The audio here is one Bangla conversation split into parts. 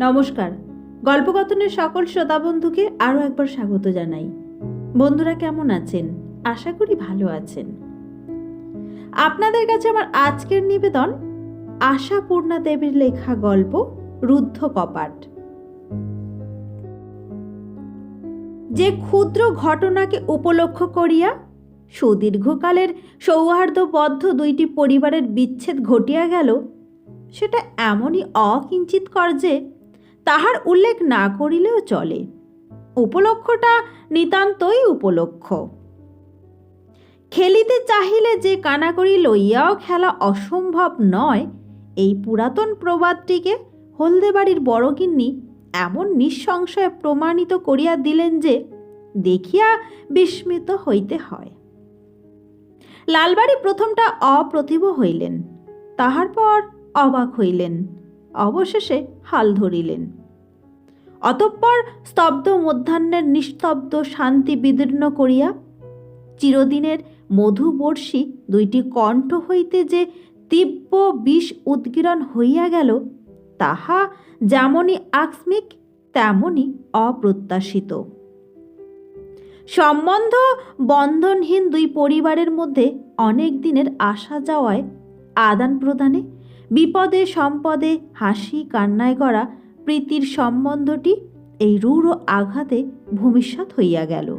নমস্কার। গল্পকথনের সকল শ্রোতা বন্ধুকে আরও একবার স্বাগত জানাই। বন্ধুরা কেমন আছেন? আশা করি ভালো আছেন। আপনাদের কাছে আমার আজকের নিবেদন, আশাপূর্ণা দেবীর লেখা গল্প, রুদ্ধ কপাট। যে ক্ষুদ্র ঘটনাকে উপলক্ষ করিয়া সুদীর্ঘকালের সৌহার্দ্যবদ্ধ দুইটি পরিবারের বিচ্ছেদ ঘটিয়া গেল, সেটা এমনই অকিঞ্চিতকর যে তাহার উল্লেখ না করিলেও চলে। উপলক্ষটা নিতান্তই উপলক্ষ। খেলিতে চাহিলে যে কানাকড়ি লইয়াও খেলা অসম্ভব নয়, এই পুরাতন প্রবাদটিকে হলদেবাড়ির বড়গিন্নি এমন নিঃসংশয়ে প্রমাণিত করিয়া দিলেন যে, দেখিয়া বিস্মিত হইতে হয়। লালবাড়ি প্রথমটা অপ্রতিভ হইলেন, তাহার পর অবাক হইলেন। অবশেষে হাল ধরিলেন। অতঃপর স্তব্ধ মধ্যাহ্নের নিস্তব্ধ শান্তি বিদীর্ণ করিয়া চিরদিনের মধুবর্ষী দুইটি কণ্ঠ হইতে যে তীব্র বিষ উদ্গীরণ হইয়া গেল, তাহা যেমনই আকস্মিক তেমনই অপ্রত্যাশিত। সম্বন্ধ বন্ধনহীন দুই পরিবারের মধ্যে অনেক দিনের আসা যাওয়ায় আদান প্রদানে বিপদে, সম্পদে, হাসি, কান্নায় করা প্রীতির সম্বন্ধটি এই রূঢ় আঘাতে ভূমিষ্যৎ হইয়া গেল।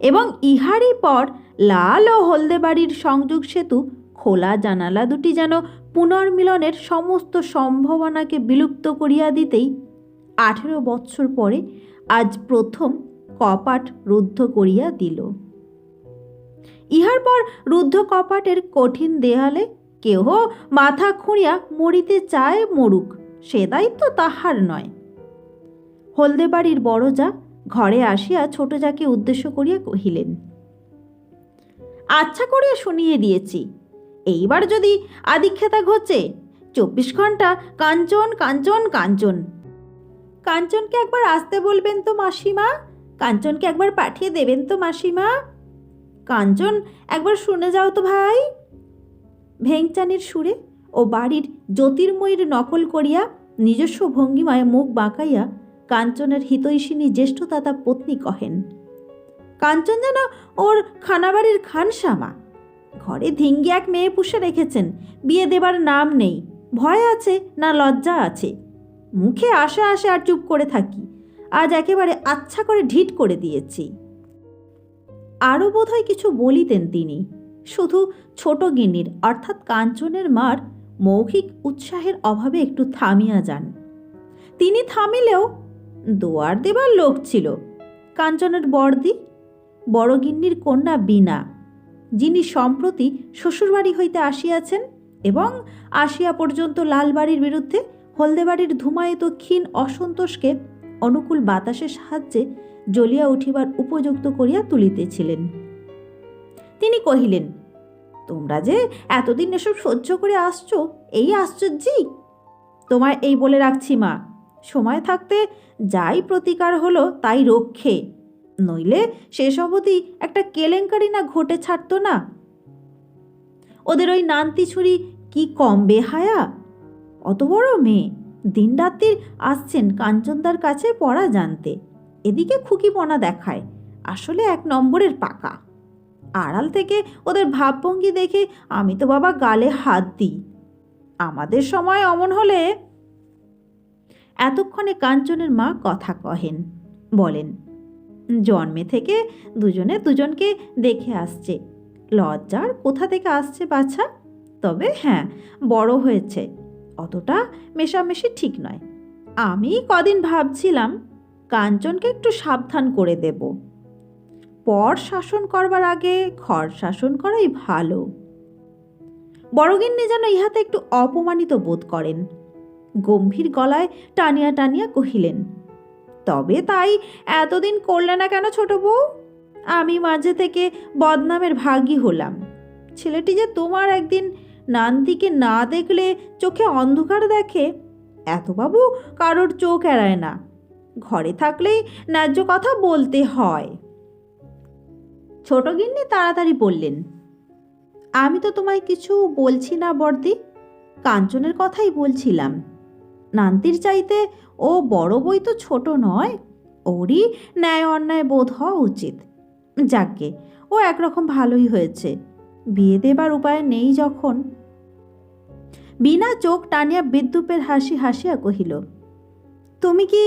এবং ইহারই পর লাল ও হলদে বাড়ির সংযোগ সেতু, খোলা জানালা দুটি যেন পুনর্মিলনের সমস্ত সম্ভাবনাকে বিলুপ্ত করিয়া দিতেই আঠেরো বৎসর পরে আজ প্রথম কপাট রুদ্ধ করিয়া দিল। ইহার পর রুদ্ধ কপাটের কঠিন দেয়ালে কেহ মাথা খুঁড়িয়া মরিতে চায় মরুক, সে দায়িত্ব তাহার নয়। হলদে বাড়ির বড় যা ঘরে আসিয়া ছোট যাকে উদ্দেশ্য করিয়া কহিলেন আচ্ছা করিয়া শুনিয়ে দিয়েছি। এইবার যদি আদিক্ষেতা ঘটে চব্বিশ ঘণ্টা কাঞ্চন কাঞ্চন কাঞ্চন। কাঞ্চনকে একবার আসতে বলবেন তো মাসিমা, কাঞ্চনকে একবার পাঠিয়ে দেবেন তো মাসিমা। কাঞ্চন, একবার শুনে যাও তো ভাই। ভেংচানির সুরে ও বাড়ির জ্যোতির্ময়ীর নকল করিয়া নিজস্ব ভঙ্গিমায় মুখ বাঁকাইয়া কাঞ্চনের হিতৈষিনী জ্যেষ্ঠতাতা পত্নী কহেন, কাঞ্চন যেন ওর খানাবাড়ির খানসামা। ঘরে ধিঙ্গি এক মেয়ে পুষে রেখেছেন, বিয়ে দেবার নাম নেই, ভয় আছে না লজ্জা আছে। মুখে আসে আসে আর চুপ করে থাকি, আজ একেবারে আচ্ছা করে ঢিট করে দিয়েছি। আরও বোধহয় কিছু বলিতেন তিনি। শুধু ছোট গিন্নির, অর্থাৎ কাঞ্চনের মার মৌখিক উৎসাহের অভাবে একটু থামিয়া যান। তিনি থামিলেও দোয়ার দেবার লোক ছিল। কাঞ্চনের বড়দি, বড় গিন্নির কন্যা বীণা, যিনি সম্প্রতি শ্বশুরবাড়ি হইতে আসিয়াছেন এবং আসিয়া পর্যন্ত লালবাড়ির বিরুদ্ধে হলদেবাড়ির ধুমায়িত ক্ষীণ অসন্তোষকে অনুকূল বাতাসের সাহায্যে জ্বলিয়া উঠিবার উপযুক্ত করিয়া তুলিতেছিলেন। তিনি কহিলেন, তোমরা যে এতদিন এসব সহ্য করে আসছো, এই আশ্চর্যই তোমায় এই বলে রাখছি মা, সময় থাকতে যাই প্রতিকার হলো তাই রক্ষে। নইলে শেষ অবধি একটা কেলেঙ্কারি না ঘটে ছাড়তো না। ওদের ওই নান্তি ছুরি কি কম বেহায়া। অত বড় মেয়ে, দিনরাত্রির আসছেন কাঞ্চনদার কাছে পড়া জানতে। এদিকে খুকিপনা দেখায়, আসলে এক নম্বরের পাকা। আড়াল থেকে ওদের ভাবভঙ্গি দেখে আমি তো বাবা গালে হাত দিই। আমাদের সময় অমন হলে এতক্ষণে কাঞ্চনের মা কথা কহেন, বলেন, জন্মে থেকে দুজনে দুজনকে দেখে আসছে। লজ্জার কোথা থেকে আসছে বাছা? তবে হ্যাঁ বড় হয়েছে। অতটা মেশামেশি ঠিক নয়। আমি কদিন ভাবছিলাম কাঞ্চনকে একটু সাবধান করে দেব। পর শাসন করবার আগে ঘর শাসন করাই ভালো। বড়গিন্নি যেন ইহাতে একটু অপমানিত বোধ করেন। গম্ভীর গলায় টানিয়া টানিয়া কহিলেন, তবে তাই এতদিন করলে না কেন ছোট বউ? আমি মাঝে থেকে বদনামের ভাগী হলাম। ছেলেটি যে তোমার একদিন নান্দিকে না দেখলে চোখে অন্ধকার দেখে এত বাবু কারোর চোখ এড়ায় না। ঘরে থাকলেই ন্যায্য কথা বলতে হয়। ছোট গিন্নি তাড়াতাড়ি বললেন, আমি তো তোমায় কিছু বলছি না বর্দি, কাঞ্চনের কথাই বলছিলাম। নান্তির চাইতে ও বড় বই তো ছোট নয়, ওরই ন্যায় অন্যায় বোধ হওয়া উচিত। যাকে ও একরকম ভালোই হয়েছে, বিয়ে দেবার উপায় নেই যখন। বিনা চোখ টানিয়া বিদ্যুপের হাসি হাসিয়া কহিল, তুমি কি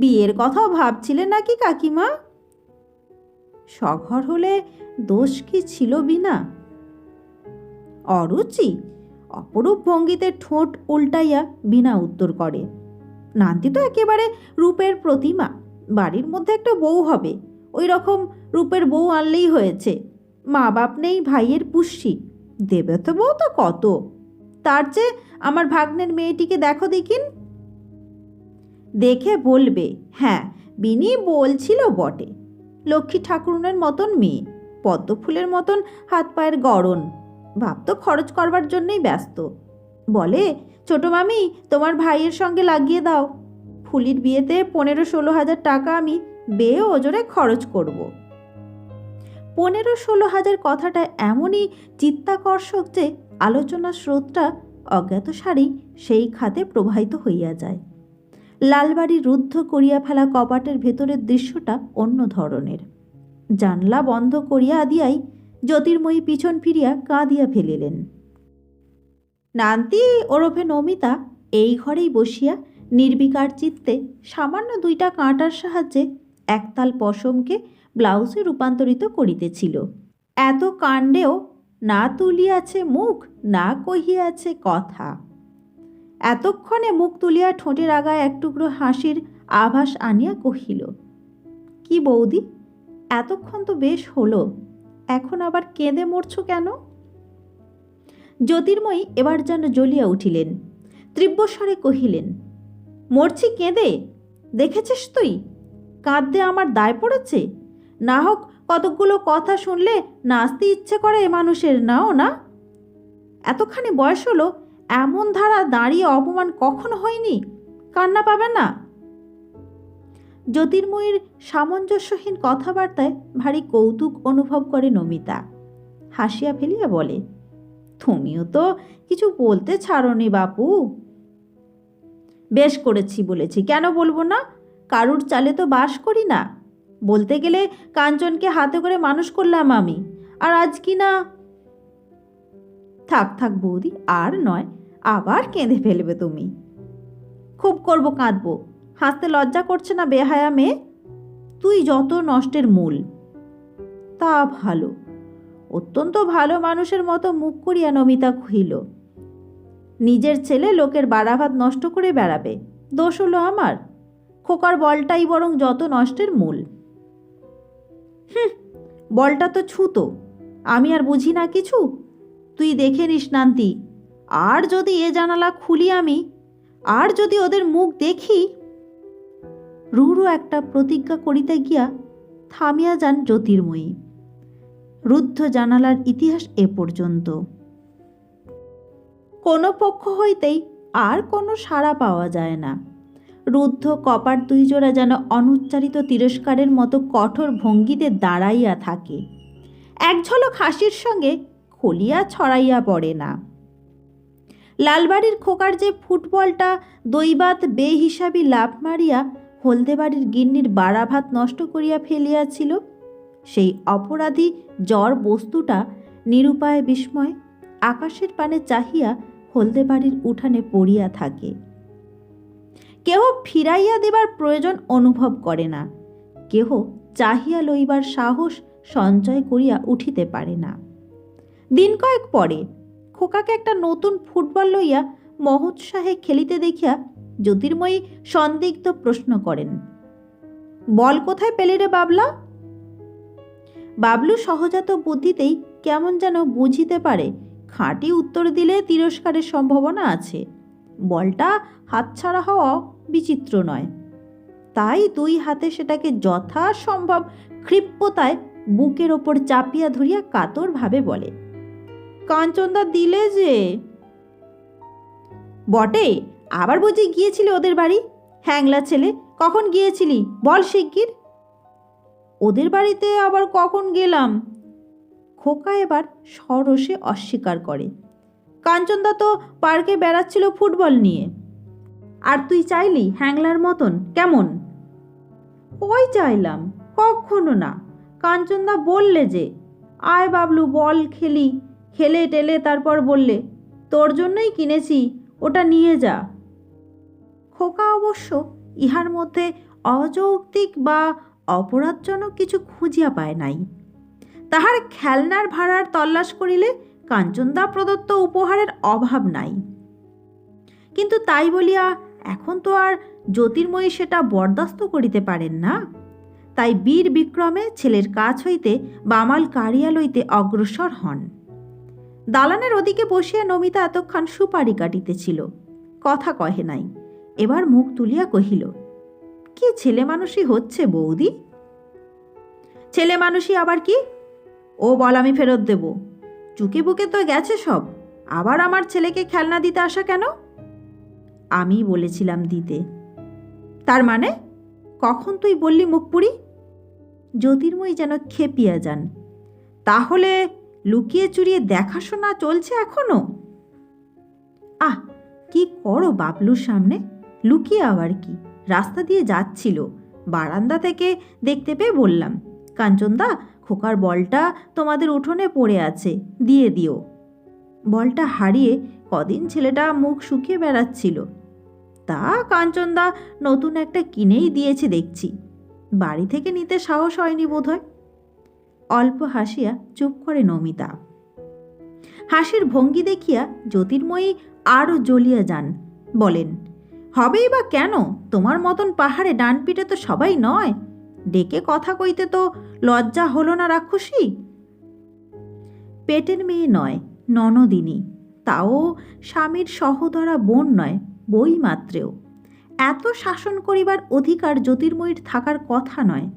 বিয়ের কথাও ভাবছিলে নাকি কাকিমা? সঘর হলে দোষ কি ছিল বিনা? অরুচি অপরূপ ভঙ্গিতে ঠোঁট উল্টাইয়া বিনা উত্তর করে, নান্তি তো একেবারে রূপের প্রতিমা, বাড়ির মধ্যে একটা বউ হবে ওই রকম রূপের বউ আনলেই হয়েছে মা বাপ নেই, ভাইয়ের পুষ্যি দেবে তো বউ তো কত, তার চেয়ে আমার ভাগ্নের মেয়েটিকে দেখো দেখিন। দেখে বলবে হ্যাঁ বিনি বলছিল বটে লক্ষ্মী ঠাকুরনের মতন মেয়ে, পদ্ম ফুলের মতন হাত পায়ের গড়ন। ভাব তো খরচ করবার জন্যই ব্যস্ত। বলে, ছোট মামি, তোমার ভাইয়ের সঙ্গে লাগিয়ে দাও। ফুলির বিয়েতে পনেরো ষোলো হাজার টাকা আমি বেয়ে ওজোরে খরচ করব। পনেরো ষোলো হাজার কথাটা এমনই চিত্তাকর্ষক যে আলোচনার স্রোতটা অজ্ঞাতসারেই সেই খাতে প্রবাহিত হইয়া যায়। লালবাড়ি রুদ্ধ করিয়া ফেলা কপাটের ভেতরের দৃশ্যটা অন্য ধরনের। জানলা বন্ধ করিয়া দিয়াই জ্যোতির্ময়ী পিছন ফিরিয়া কাঁদিয়া ফেলিলেন। নান্তি, ওরফে নমিতা, এই ঘরেই বসিয়া নির্বিকার চিত্তে সামান্য দুইটা কাঁটার সাহায্যে একতাল পশমকে ব্লাউজে রূপান্তরিত করিতেছিল। এত কাণ্ডেও না তুলিয়াছে মুখ, না কহিয়াছে কথা। এতক্ষণে মুখ তুলিয়া ঠোঁটের আগায় এক টুকরো হাসির আভাস আনিয়া কহিল, কি বৌদি, এতক্ষণ তো বেশ হলো, এখন আবার কেঁদে মরছ কেন? জ্যোতির্ময়ী এবার যেন জ্বলিয়া উঠিলেন তীব্রস্বরে কহিলেন, মরছি কেঁদে? দেখেছিস তুই? কাঁদতে আমার দায় পড়েছে? না হোক, কতকগুলো কথা শুনলে নাচতে ইচ্ছে করে এ মানুষের, নাও না? এতখানি বয়স হলো এমন ধারা দাঁড়িয়ে অপমান কখনো হয়নি? কান্না পাবে না? জ্যোতির্ময়ীর সামঞ্জস্যহীন কথাবার্তায় ভারী কৌতুক অনুভব করে নমিতা। হাসিয়া ফেলিয়া বলে, তুমিও তো কিছু বলতে ছাড়নি বাপু। বেশ করেছি বলেছি। কেন বলব না? কারুর চালে তো বাস করি না। বলতে গেলে কাঞ্চনকে হাতে করে মানুষ করলাম আমি। আর আজ কি না? থাক থাক বৌদি, আর নয়। আবার কেঁদে ফেলবে তুমি। খুব করব কাঁদবো, হাসতে লজ্জা করছে না বেহায়া মেয়ে? তুই যত নষ্টের মূল। তা ভালো, অত্যন্ত ভালো মানুষের মতো মুখ করিয়া নমিতা কহিল, নিজের ছেলে লোকের বাড়াভাত নষ্ট করে বেড়াবে, দোষ হলো আমার। খোকার বলটাই বরং যত নষ্টের মূল। হুম, বলটা তো ছুতো, আমি আর বুঝি না কিছু? তুই দেখে নিস নান্তি আর যদি এ জানালা খুলি আমি? আর যদি ওদের মুখ দেখি? রুরু একটা প্রতিজ্ঞা করিতে গিয়া থামিয়া যান জ্যোতির্ময়ী। রুদ্ধ জানালার ইতিহাস এ পর্যন্ত। কোনো পক্ষ হইতেই আর কোনো সাড়া পাওয়া যায় না। রুদ্ধ কপাট দুই জোড়া যেন অনুচ্চারিত তিরস্কারের মতো কঠোর ভঙ্গিতে দাঁড়াইয়া থাকে। এক ঝলক হাসির সঙ্গে খলিয়া ছড়াইয়া পড়ে না। লালবাড়ির খোকার যে ফুটবলটা দৈবাত বেহিসাবি লাভ মারিয়া হলদেবাড়ির গিন্নির বাড়াভাত নষ্ট করিয়া ফেলিয়াছিল, সেই অপরাধী জ্বর বস্তুটা নিরুপায় বিস্ময় আকাশের পানে চাহিয়া হলদেবাড়ির উঠানে পড়িয়া থাকে। কেহ ফিরাইয়া দেবার প্রয়োজন অনুভব করে না, কেহ চাহিয়া লইবার সাহস সঞ্চয় করিয়া উঠিতে পারে না। দিন কয়েক পরে খোকাকে একটা নতুন ফুটবল লইয়া মহোৎসাহে খেলিতে দেখিয়া জ্যোতির্ময়ী সন্দিগ্ধ প্রশ্ন করেন, বল কোথায় পেলে রে বাবলা? বাবলু সহজাত বুদ্ধিতেই কেমন যেন বুঝিতে পারে, খাঁটি উত্তর দিলে তিরস্কারের সম্ভাবনা আছে, বলটা হাতছাড়া হওয়া বিচিত্র নয়। তাই দুই হাতে সেটাকে যথাসম্ভব ক্ষিপ্রতায় বুকের ওপর চাপিয়া ধরিয়া কাতরভাবে বলে কাঞ্চনদা দিলে যে। বটে, আবার বুঝি গিয়েছিলি ওদের বাড়ি? হ্যাংলা ছেলে, কখন গিয়েছিলি? বল শিগগির। ওদের বাড়িতে আবার কখন গেলাম? খোকা এবার সরসে অস্বীকার করে। কাঞ্চনদা তো পার্কে বেড়াচ্ছিল ফুটবল নিয়ে। আর তুই চাইলি হ্যাংলার মতন, কেমন? ওই চাইলাম? কখনো না। কাঞ্চনদা বললে যে, আয় বাবলু, বল খেলি। খেলে টেলে তারপর বললে, তোর জন্যই কিনেছি, ওটা নিয়ে যা। খোকা অবশ্য ইহার মধ্যে অযৌক্তিক বা অপরাধজনক কিছু খুঁজিয়া পায় নাই। তাহার খেলনার ভাড়ার তল্লাশ করিলে কাঞ্চনদা প্রদত্ত উপহারের অভাব নাই। কিন্তু তাই বলিয়া এখন তো আর জ্যোতির্ময়ী সেটা বরদাস্ত করিতে পারেন না। তাই বীর বিক্রমে ছেলের কাছ হইতে বামাল কারিয়া লইতে অগ্রসর হন। দালানের ওদিকে বসিয়া নমিতা এতক্ষণ সুপারি কাটিতেছিল। কথা কহে নাই। এবার মুখ তুলিয়া কহিল, কি ছেলে মানুষই হচ্ছে বৌদি? ছেলে মানুষই আবার কি? ও বল, আমি ফেরত দেব। চুকে বুকে তো গেছে সব। আবার আমার ছেলেকে খেলনা দিতে আসা কেন? আমি বলেছিলাম দিতে। তার মানে? কখন তুই বললি মুখ মুখপুরি? জ্যোতির্ময়ী যেন খেপিয়া যান। তাহলে লুকিয়ে চুরিয়ে দেখাশোনা চলছে এখনও? আহ, কি করো বাবলুর সামনে? লুকিয়ে আবার কি? রাস্তা দিয়ে যাচ্ছিল। বারান্দা থেকে দেখতে পেয়ে বললাম, কাঞ্চনদা, খোকার বলটা তোমাদের উঠোনে পড়ে আছে, দিয়ে দিও। বলটা হারিয়ে কদিন ছেলেটা মুখ শুকিয়ে বেড়াচ্ছিল। তা, কাঞ্চনদা, নতুন একটা কিনেই দিয়েছে দেখছি। বাড়ি থেকে নিতে সাহস হয়নি বোধহয়? অল্প হাসিয়া চুপ করে নমিতা। হাসির ভঙ্গি দেখিয়া জ্যোতির্ময়ী আরও জ্বলিয়া যান, বলেন, হবেই বা কেন? তোমার মতন পাহাড়ে ডান পিঠে তো সবাই নয়। ডেকে কথা কইতে তো লজ্জা হলো না রাক্ষসী? পেটের মেয়ে নয়, ননদিনী। তাও স্বামীর সহদরা বোন নয়, বই মাত্রেও। এত শাসন করিবার অধিকার জ্যোতির্ময়ীর থাকার কথা নয়।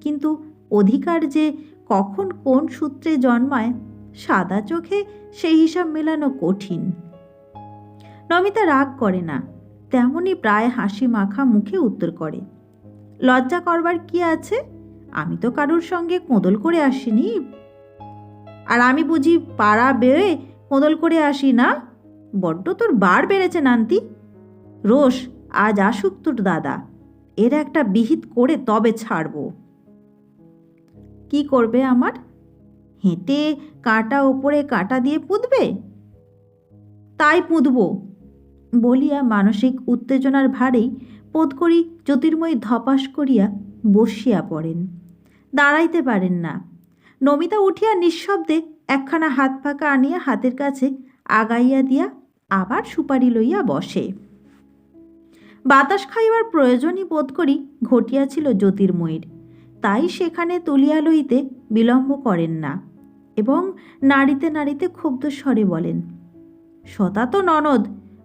কিন্তু অধিকার যে কখন কোন সূত্রে জন্মায়, সাদা চোখে সেই হিসাব মেলানো কঠিন। নমিতা রাগ করে না, তেমনি প্রায় হাসি মাখা মুখে উত্তর করে, লজ্জা করবার কি আছে? আমি তো কারুর সঙ্গে কোঁদল করে আসিনি। আর আমি বুঝি পাড়া বেয়ে কোঁদল করে আসি না? বড্ড তোর বার বেড়েছে নান্তি। রোষ, আজ আসুক তোর দাদা। এর একটা বিহিত করে তবে ছাড়ব। কি করবে আমার? হেঁটে কাঁটা ওপরে কাঁটা দিয়ে পুঁতবে? তাই পুঁতব, বলিয়া মানসিক উত্তেজনার ভারেই পোদ করি জ্যোতির্ময়ী ধপাস করিয়া বসিয়া পড়েন। দাঁড়াইতে পারেন না। নমিতা উঠিয়া নিঃশব্দে একখানা হাত ফাঁকা আনিয়া হাতের কাছে আগাইয়া দিয়া আবার সুপারি লইয়া বসে। বাতাস খাইবার প্রয়োজনই বোধ করি ঘটিয়াছিল জ্যোতির্ময়ীর। তাই সেখানে তুলিয়া লইতে বিলম্ব করেন না এবং নাড়িতে নাড়িতে ক্ষুব্ধ স্বরে বলেন, সতা তো ননদ,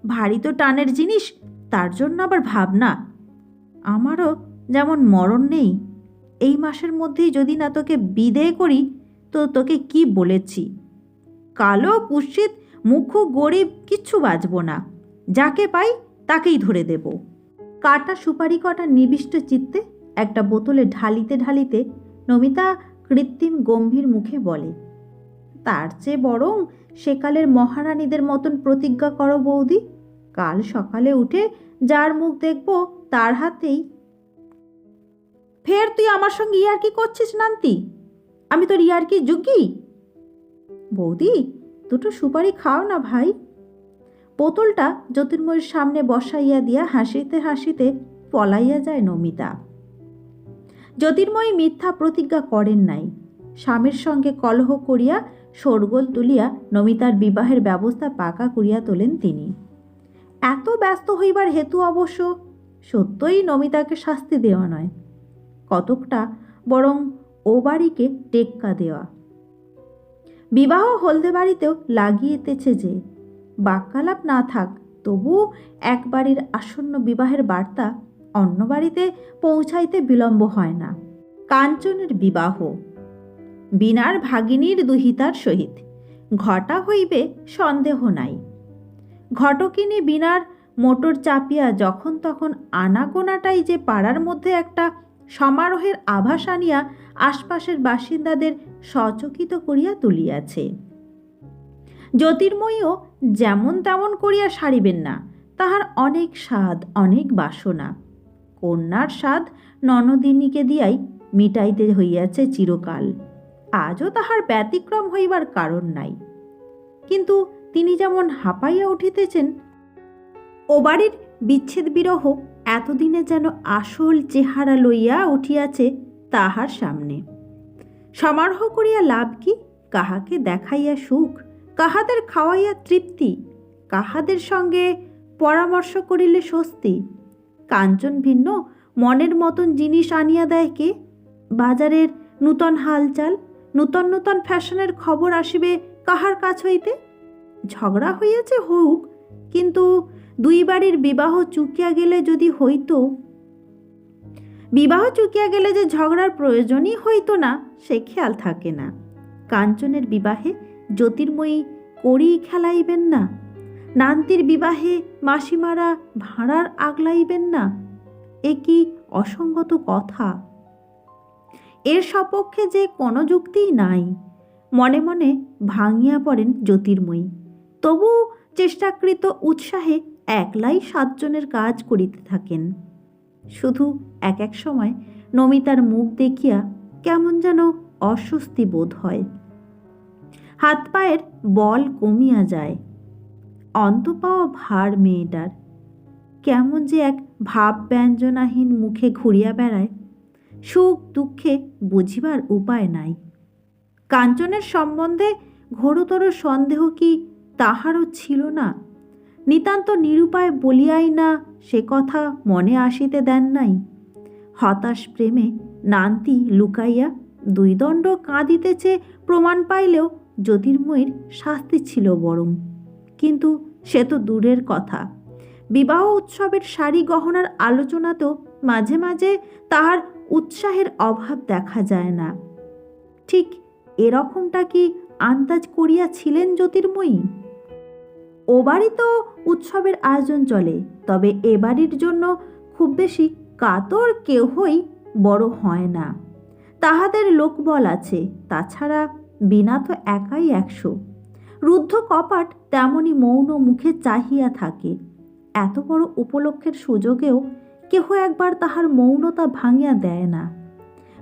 ভারী তো টানের জিনিস, তার জন্য আবার ভাবনা। আমারও যেমন মরণ নেই, এই মাসের মধ্যেই যদি না তোকে বিদেয় করি, তো তোকে কি বলেছি? কালো, কুৎসিত মুখ্য গরিব কিচ্ছু বাঁচব না, যাকে পাই তাকেই ধরে দেব। কাটা সুপারি কটা নিবিষ্ট চিত্তে একটা বোতলে ঢালিতে ঢালিতে নমিতা কৃত্রিম গম্ভীর মুখে বলে, তার চেয়ে বরং সেকালের মহারানীদের মতন প্রতিজ্ঞা করো বৌদি। কাল সকালে উঠে যার মুখ দেখব, তার হাতেই। ফের তুই আমার সঙ্গে ইয়ার্কি করছিস নান্তি? আমি তোর ইয়ার্কি যোগ্যি বৌদি, দুটো সুপারি খাও না ভাই বোতলটা জ্যোতির্ময়ের সামনে বসাইয়া দিয়া হাসিতে হাসিতে পলাইয়া যায় নমিতা। জ্যোতির্ময়ী মিথ্যা প্রতিজ্ঞা করেন নাই। স্বামীর সঙ্গে কলহ করিয়া শোরগোল তুলিয়া নমিতার বিবাহের ব্যবস্থা পাকা করিয়া তোলেন তিনি। এত ব্যস্ত হইবার হেতু অবশ্য সত্যই নমিতাকে শাস্তি দেওয়া নয়। কতকটা বরং ও বাড়িকে টেক্কা দেওয়া। বিবাহ হলদে বাড়িতেও লাগিয়েতেছে যে, বাক্যালাপ না থাক তবু এক বাড়ির আসন্ন বিবাহের বার্তা অন্য বাড়িতে পৌঁছাইতে বিলম্ব হয় না। কাঞ্চনের বিবাহ। বিনার ভাগিনীর দুহিতার সহিত। ঘটা হইবে সন্দেহ নাই। ঘটকিনী বিনার মোটর চাপিয়া যখন তখন আনাগোনাটাই যে পাড়ার মধ্যে একটা সমারোহের আভাস আনিয়া আশপাশের বাসিন্দাদের সচকিত করিয়া তুলিয়াছে। জ্যোতির্ময়ীও যেমন তেমন করিয়া সারিবেন না, তাহার অনেক স্বাদ, অনেক বাসনা। কন্যার স্বাদ ননদিনীকে দিয়াই মিটাইতে হইয়াছে চিরকাল। আজও তাহার ব্যতিক্রম হইবার কারণ নাই। কিন্তু তিনি যেমন হাঁপাইয়া উঠিতেছেন, ও বাড়ির বিচ্ছেদ বিরহ এতদিনে যেন আসল চেহারা লইয়া উঠিয়াছে তাহার সামনে। সমারোহ করিয়া লাভ কি? কাহাকে দেখাইয়া সুখ? কাহাদের খাওয়াইয়া তৃপ্তি? কাহাদের সঙ্গে পরামর্শ করিলে স্বস্তি? কাঞ্চন ভিন্ন। মনের মতন জিনিস আনিয়া দেয় কে? বাজারের নূতন হালচাল, নূতন নূতন ফ্যাশনের খবর আসিবে কাহার কাছ হইতে? ঝগড়া হইয়াছে হোক, কিন্তু দুই বাড়ির বিবাহ চুকিয়া গেলে যদি হইতো? বিবাহ চুকিয়া গেলে যে ঝগড়ার প্রয়োজনই হইতো না, সে খেয়াল থাকে না। কাঞ্চনের বিবাহে জ্যোতির্ময়ী করি খেলাইবেন না। নান্তির বিবাহে মাসিমারা ভাড়ার আগলাইবেন না? এ কি অসঙ্গত কথা? এর সপক্ষে যে কোনো যুক্তিই নাই। মনে মনে ভাঙিয়া পড়েন জ্যোতির্ময়ী। তবু চেষ্টাকৃত উৎসাহে একলাই সাতজনের কাজ করিতে থাকেন। শুধু এক এক সময় নমিতার মুখ দেখিয়া কেমন যেন অস্বস্তি বোধ হয়। হাত পায়ের বল কমিয়া যায়। অন্ত পাওয়া ভার মেয়েটার। কেমন যে এক ভাব ব্যঞ্জনাহীন মুখে ঘুরিয়া বেড়ায়, সুখ দুঃখে বুঝিবার উপায় নাই। কাঞ্চনের সম্বন্ধে ঘোরতর সন্দেহ কি তাহারও ছিল না। নিতান্ত নিরুপায় বলিয়াই না সে কথা মনে আসিতে দেন নাই। হতাশ প্রেমে নান্তি লুকাইয়া দুই দণ্ড কাঁদিতেছে প্রমাণ পাইলেও জ্যোতির্ময়ীর শাস্তি ছিল বরং। কিন্তু সে তো দূরের কথা। বিবাহ উৎসবের শাড়ি গহনার আলোচনাতেও মাঝে মাঝে তাহার উৎসাহের অভাব দেখা যায় না। ঠিক এরকমটা কি আন্দাজ করিয়াছিলেন জ্যোতির্ময়ী? ও বাড়ি তো উৎসবের আয়োজন চলে, তবে এ বাড়ির জন্য খুব বেশি কাতর কেহই বড় হয় না। তাহাদের লোকবল আছে, তাছাড়া বিনা তো একাই একশো। রুদ্ধ কপাট তেমনি মৌন মুখে চাহিয়া থাকে। এত বড় উপলক্ষের সুযোগেও কেহ একবার তাহার মৌনতা ভাঙিয়া দেয় না।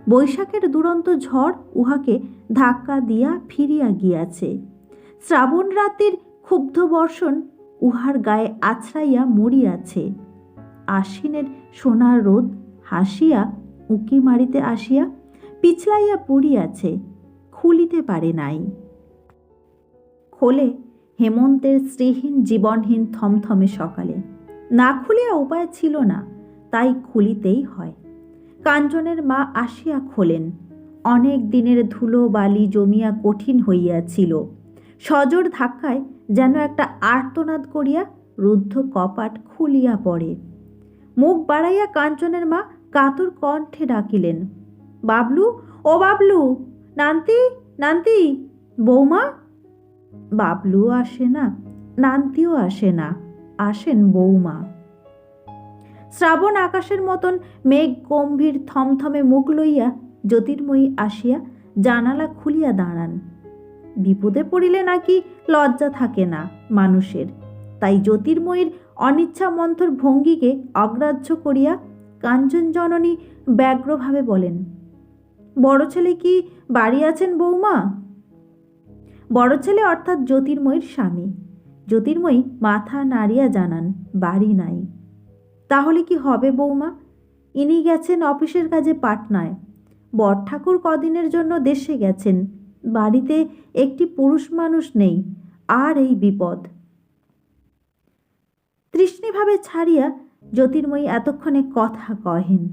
বৈশাখের দুরন্ত ঝড় উহাকে ধাক্কা দিয়া ফিরিয়া গিয়াছে। শ্রাবণ রাত্রির ক্ষুব্ধ বর্ষণ উহার গায়ে আছড়াইয়া মরিয়াছে। আশ্বিনের সোনার রোদ হাসিয়া উঁকি মারিতে আসিয়া পিছলাইয়া পড়িয়াছে, খুলিতে পারে নাই। খোলে হেমন্তের শ্রীহীন জীবনহীন, থমথমে সকালে। না খুলিয়া উপায় ছিল না, তাই খুলিতেই হয়। কাঞ্চনের মা আসিয়া খোলেন। অনেক দিনের ধুলো বালি জমিয়া কঠিন হইয়াছিল। সজোর ধাক্কায় যেন একটা আর্তনাদ করিয়া রুদ্ধ কপাট খুলিয়া পড়ে। মুখ বাড়াইয়া কাঞ্চনের মা কাতর কণ্ঠে ডাকিলেন, বাবলু, ও বাবলু, নান্তি নান্তি, বৌমা বাবলুও আসে না, নান্তিও আসে না, আসেন বৌমা শ্রাবণ আকাশের মতন মেঘ গম্ভীর থমথমে মুখ লইয়া জ্যোতির্ময়ী আসিয়া জানালা খুলিয়া দাঁড়ান। বিপদে পড়িলে নাকি লজ্জা থাকে না মানুষের। তাই জ্যোতির্ময়ীর অনিচ্ছা মন্থর ভঙ্গিকে অগ্রাহ্য করিয়া কাঞ্চন জননী ব্যগ্রভাবে বলেন, বড় ছেলে কি বাড়ি আছেন বৌমা বড় ছেলে অর্থাৎ জ্যোতির্ময়ীর স্বামী। জ্যোতির্ময়ী মাথা নাড়িয়া জানান, বাড়ি নাই। তাহলে কি হবে বৌমা? ইনি গেছেন অফিসের কাজে পাটনায়। বর ঠাকুর কদিনের জন্য দেশে গেছেন। বাড়িতে একটি পুরুষ মানুষ নেই। আর এই বিপদ। তৃষ্ণিভাবে ছাড়িয়া জ্যোতির্ময়ী এতক্ষণে কথা কহেন,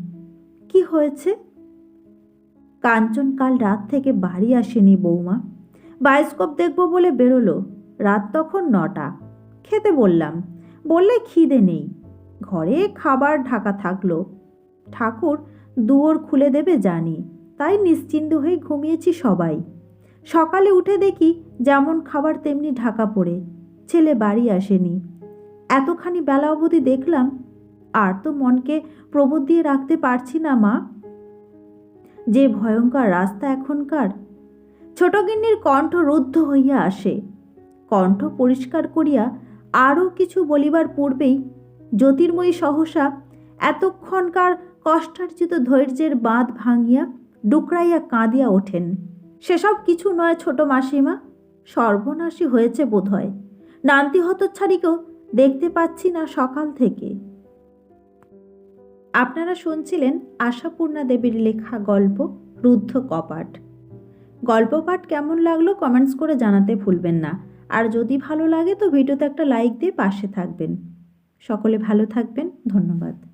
কি হয়েছে? কাঞ্চন কাল রাত থেকে বাড়ি আসেনি বৌমা। বায়োস্কোপ দেখব বলে বেরোলো। রাত তখন নটা। খেতে বললাম, বললে খিদে নেই। ঘরে খাবার ঢাকা থাকল। ঠাকুর দুয়োর খুলে দেবে জানি, তাই নিশ্চিন্ত হয়ে ঘুমিয়েছি সবাই। সকালে উঠে দেখি যেমন খাবার তেমনি ঢাকা পড়ে, ছেলে বাড়ি আসেনি। এতখানি বেলা অবধি দেখলাম, আর তো মনকে প্রবোধ দিয়ে রাখতে পারছি না মা। যে ভয়ঙ্কর রাস্তা এখনকার ছোটগিন্নির কণ্ঠ রুদ্ধ হইয়া আসে। কণ্ঠ পরিষ্কার করিয়া আরও কিছু বলিবার পূর্বেই জ্যোতির্ময়ী সহসা এতক্ষণকার কষ্টার্জিত ধৈর্যের বাঁধ ভাঙিয়া ডুকরাইয়া কাঁদিয়া ওঠেন। সেসব কিছু নয় ছোট মাসিমা সর্বনাশী হয়েছে বোধহয়। নান্তি হতচ্ছাড়িকেও দেখতে পাচ্ছি না সকাল থেকে। আপনারা শুনছিলেন আশাপূর্ণা দেবীর লেখা গল্প রুদ্ধ কপাট। গল্প পাঠ কেমন লাগল কমেন্টস করে জানাতে ভুলবেন না। আর যদি ভালো লাগে তো ভিডিওতে একটা লাইক দিয়ে পাশে থাকবেন। সকলে ভালো থাকবেন। ধন্যবাদ।